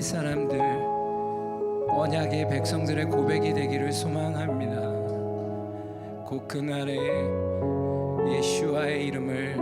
이스라엘 사람들 언약의 백성들의 고백이 되기를 소망합니다. 곧 그 날에 예슈아의 이름을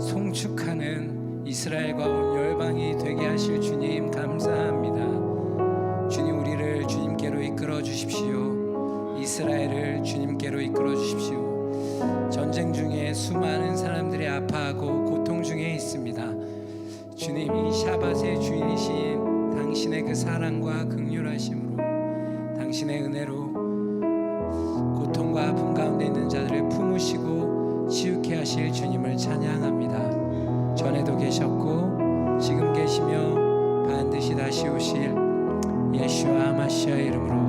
송축하는 이스라엘과 온 열방이 되게 하실 주님 감사합니다. 주님 우리를 주님께로 이끌어 주십시오. 이스라엘을 주님께로 이끌어 주십시오. 전쟁 중에 수많은 사람들이 아파하고 고통 중에 있습니다. 주님 이 샤밧의 당신의 그 사랑과 극률하심으로 당신의 은혜로 고통과 아픔 가운데 있는 자들을 품으시고 치유케 하실 주님을 찬양합니다. 전에도 계셨고 지금 계시며 반드시 다시 오실 예수와 마시아 이름으로